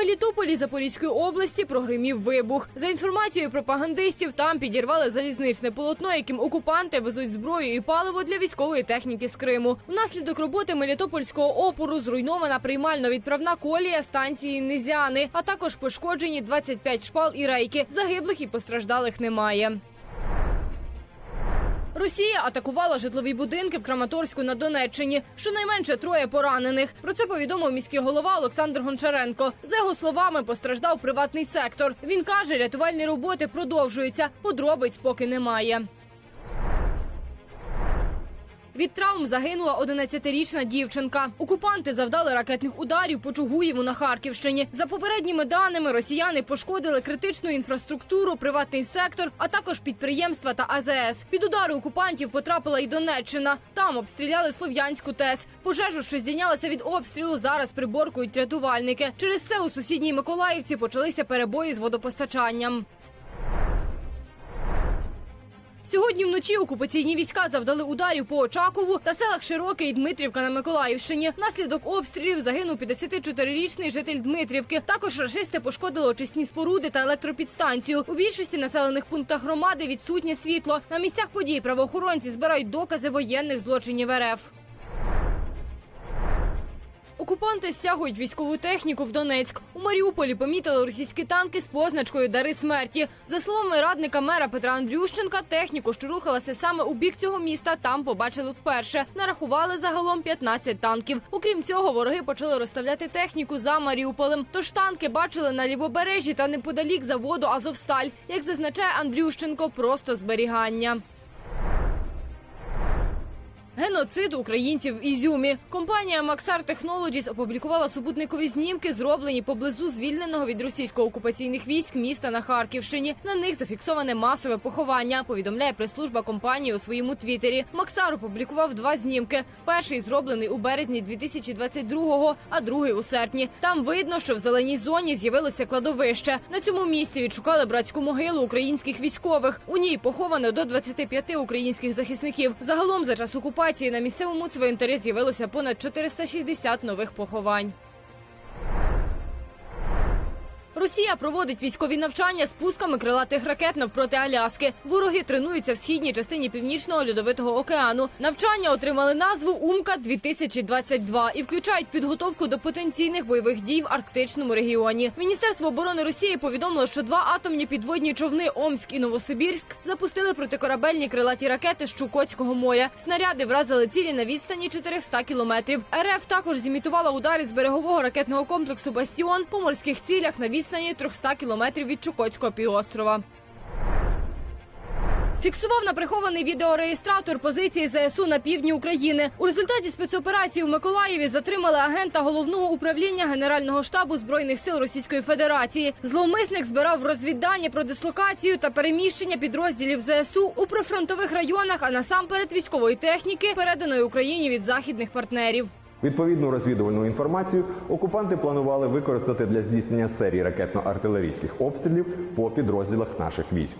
Мелітополі Запорізької області прогримів вибух. За інформацією пропагандистів, там підірвали залізничне полотно, яким окупанти везуть зброю і паливо для військової техніки з Криму. Внаслідок роботи Мелітопольського опору зруйнована приймально-відправна колія станції Низяни, а також пошкоджені 25 шпал і рейки. Загиблих і постраждалих немає. Росія атакувала житлові будинки в Краматорську на Донеччині. Щонайменше троє поранених. Про це повідомив міський голова Олександр Гончаренко. За його словами, постраждав приватний сектор. Він каже, рятувальні роботи продовжуються. Подробиць поки немає. Від травм загинула 11-річна дівчинка. Окупанти завдали ракетних ударів по Чугуєву на Харківщині. За попередніми даними, росіяни пошкодили критичну інфраструктуру, приватний сектор, а також підприємства та АЗС. Під удари окупантів потрапила і Донеччина. Там обстріляли Слов'янську ТЕС. Пожежу, що здійнялася від обстрілу, зараз приборкують рятувальники. Через це у сусідній Миколаївці почалися перебої з водопостачанням. Сьогодні вночі окупаційні війська завдали ударів по Очакову та селах Широке і Дмитрівка на Миколаївщині. Наслідок обстрілів загинув 54-річний житель Дмитрівки. Також рашисти пошкодили очисні споруди та електропідстанцію. У більшості населених пунктах громади відсутнє світло. На місцях подій правоохоронці збирають докази воєнних злочинів РФ. Окупанти стягують військову техніку в Донецьк. У Маріуполі помітили російські танки з позначкою Дари смерті. За словами радника мера Петра Андрющенка, техніку, що рухалася саме у бік цього міста, там побачили вперше. Нарахували загалом 15 танків. Окрім цього, вороги почали розставляти техніку за Маріуполем. Тож танки бачили на лівобережжі та неподалік заводу Азовсталь. Як зазначає Андрющенко, просто зберігання. Геноцид українців в Ізюмі. Компанія Maxar Technologies опублікувала супутникові знімки, зроблені поблизу звільненого від російсько-окупаційних військ міста на Харківщині. На них зафіксоване масове поховання. Повідомляє прес-служба компанії у своєму твіттері. Максар опублікував два знімки. Перший зроблений у березні 2022-го, а другий у серпні. Там видно, що в зеленій зоні з'явилося кладовище. На цьому місці відшукали братську могилу українських військових. У ній поховано до 25 українських захисників. Загалом за час окупації на місцевому цвинтарі з'явилося понад 460 нових поховань. Росія проводить військові навчання з пусками крилатих ракет навпроти Аляски. Вороги тренуються в східній частині північного льодовитого океану. Навчання отримали назву Умка 2022 і включають підготовку до потенційних бойових дій в арктичному регіоні. Міністерство оборони Росії повідомило, що два атомні підводні човни Омськ і Новосибірськ запустили протикорабельні крилаті ракети з Чукотського моря. Снаряди вразили цілі на відстані 400 кілометрів. РФ також зімітувала удари з берегового ракетного комплексу Бастіон по морських цілях на відстані 300 кілометрів від Чукотського півострова. Фіксував на прихований відеореєстратор позиції ЗСУ на півдні України. У результаті спецоперації в Миколаєві затримали агента головного управління Генерального штабу збройних сил Російської Федерації. Зловмисник збирав розвіддані про дислокацію та переміщення підрозділів ЗСУ у прифронтових районах, а насамперед військової техніки, переданої Україні від західних партнерів. Відповідну розвідувальну інформацію окупанти планували використати для здійснення серії ракетно-артилерійських обстрілів по підрозділах наших військ.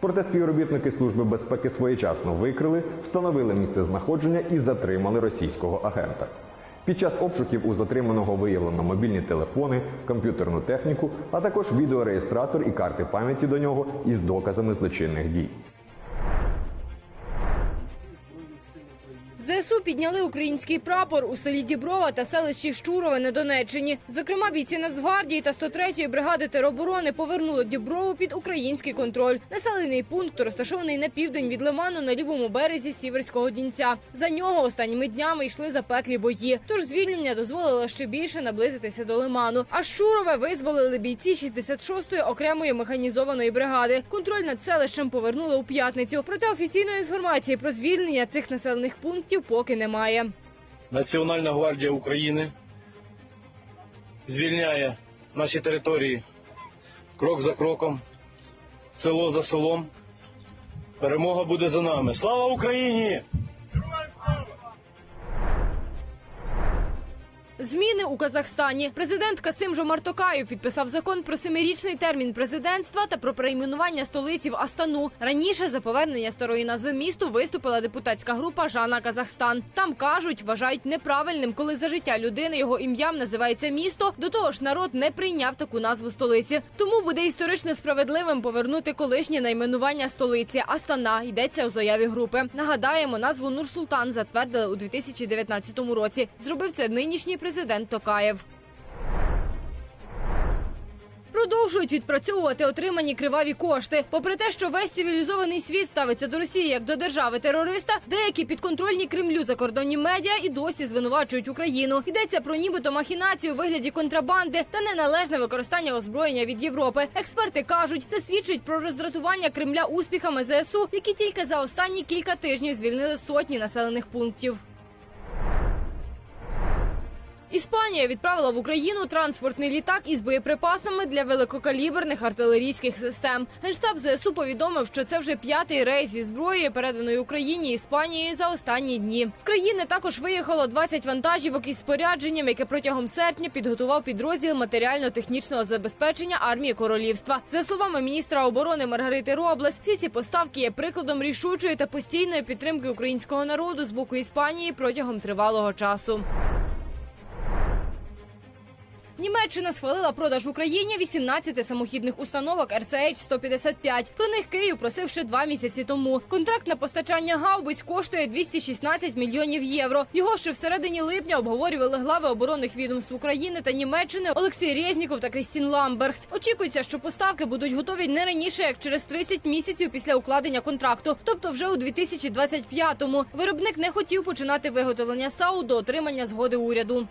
Проте співробітники Служби безпеки своєчасно викрили, встановили місце знаходження і затримали російського агента. Під час обшуків у затриманого виявлено мобільні телефони, комп'ютерну техніку, а також відеореєстратор і карти пам'яті до нього із доказами злочинних дій. ЗСУ підняли український прапор у селі Діброва та селищі Щурове на Донеччині. Зокрема, бійці Нацгвардії та 103-ї бригади тероборони повернули Діброву під український контроль. Населений пункт розташований на південь від Лиману на лівому березі Сіверського Дінця. За нього останніми днями йшли запеклі бої. Тож звільнення дозволило ще більше наблизитися до Лиману. А Щурове визволили бійці 66-ї окремої механізованої бригади. Контроль над селищем повернули у п'ятницю. Проте офіційної інформації про звільнення цих населених пунктів поки немає. Національна гвардія України звільняє наші території крок за кроком, село за селом. Перемога буде за нами. Слава Україні! Зміни у Казахстані. Президент Касим Жомартокаєв підписав закон про семирічний термін президентства та про перейменування столиці в Астану. Раніше за повернення старої назви місту виступила депутатська група Жана Казахстан. Там кажуть, вважають неправильним, коли за життя людини його ім'ям називається місто. До того ж, народ не прийняв таку назву столиці. Тому буде історично справедливим повернути колишнє найменування столиці Астана. Йдеться у заяві групи. Нагадаємо, назву Нур-Султан затвердили у 2019 році. Зробив це нинішній президент Токаєв. Продовжують відпрацьовувати отримані криваві кошти. Попри те, що весь цивілізований світ ставиться до Росії як до держави терориста, деякі підконтрольні Кремлю закордонні медіа і досі звинувачують Україну. Йдеться про нібито махінацію у вигляді контрабанди та неналежне використання озброєння від Європи. Експерти кажуть, це свідчить про роздратування Кремля успіхами ЗСУ, які тільки за останні кілька тижнів звільнили сотні населених пунктів. Іспанія відправила в Україну транспортний літак із боєприпасами для великокаліберних артилерійських систем. Генштаб ЗСУ повідомив, що це вже п'ятий рейс зі зброєю, переданої Україні Іспанією за останні дні. З країни також виїхало 20 вантажівок із спорядженням, яке протягом серпня підготував підрозділ матеріально-технічного забезпечення армії королівства. За словами міністра оборони Маргарити Роблес, всі ці поставки є прикладом рішучої та постійної підтримки українського народу з боку Іспанії протягом тривалого часу. Німеччина схвалила продаж Україні 18 самохідних установок РЦХ-155. Про них Київ просив ще два місяці тому. Контракт на постачання гаубиць коштує 216 мільйонів євро. Його ще всередині липня обговорювали глави оборонних відомств України та Німеччини Олексій Резніков та Крістін Ламберт. Очікується, що поставки будуть готові не раніше як через 30 місяців після укладення контракту, тобто вже у 2025-му. Виробник не хотів починати виготовлення САУ до отримання згоди уряду.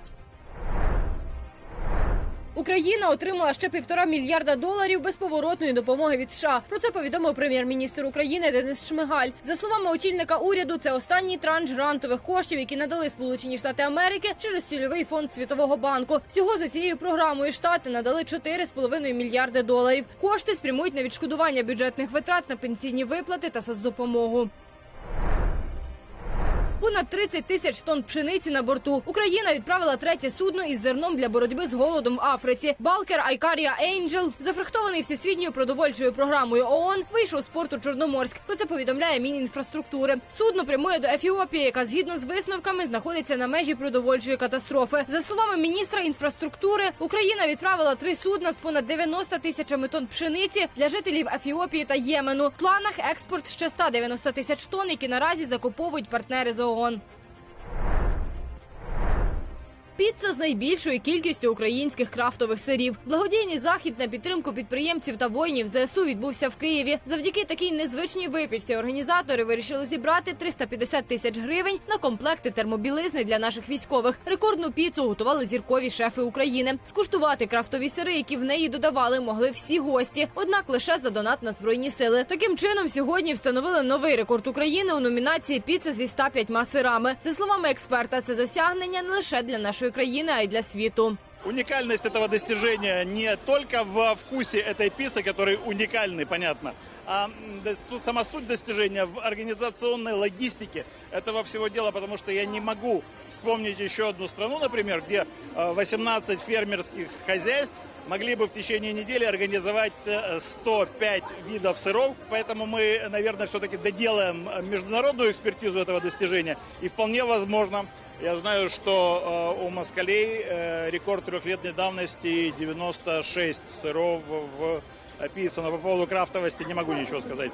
Україна отримала ще півтора мільярда доларів безповоротної допомоги від США. Про це повідомив прем'єр-міністр України Денис Шмигаль. За словами очільника уряду, це останній транш грантових коштів, які надали Сполучені Штати Америки через цільовий фонд Світового банку. Всього за цією програмою штати надали 4,5 мільярди доларів. Кошти спрямують на відшкодування бюджетних витрат на пенсійні виплати та соцдопомогу. Понад 30 тисяч тонн пшениці на борту. Україна відправила третє судно із зерном для боротьби з голодом в Африці. Балкер Айкарія Ейнджел, зафрахтований всесвітньою продовольчою програмою ООН, вийшов з порту Чорноморськ. Про це повідомляє Мінінфраструктури. Судно прямує до Ефіопії, яка згідно з висновками знаходиться на межі продовольчої катастрофи. За словами міністра інфраструктури, Україна відправила три судна з понад 90 тисячами тонн пшениці для жителів Ефіопії та Ємену. В планах експорт ще 190 тисяч тонн, які наразі закуповують партнери з ООН. Піца з найбільшою кількістю українських крафтових сирів. Благодійний захід на підтримку підприємців та воїнів ЗСУ відбувся в Києві. Завдяки такій незвичній випічці організатори вирішили зібрати 350 тисяч гривень на комплекти термобілизни для наших військових. Рекордну піцу готували зіркові шефи України. Скуштувати крафтові сири, які в неї додавали, могли всі гості. Однак лише за донат на збройні сили. Таким чином, сьогодні встановили новий рекорд України у номінації Піца зі 105 сирами. За словами експерта, це досягнення не лише для нашої країни, а й для світу. Уникальность этого достижения не только в вкусе этой пиццы, который уникальный, понятно, а сама суть достижения в организационной логистике этого всего дела, потому что я не могу вспомнить еще одну страну, например, где э, 18 фермерских хозяйств могли бы в течение недели организовать э, 105 видов сыров, поэтому мы, наверное, все-таки доделаем э, международную экспертизу этого достижения, и вполне возможно, я знаю, что э, у москалей э, рекорд трехлетней давности 96 сыров в э, пицце, но по поводу крафтовости не могу ничего сказать.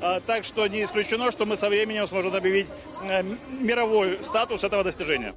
А, Так что не исключено, что мы со временем сможем объявить э, мировой статус этого достижения.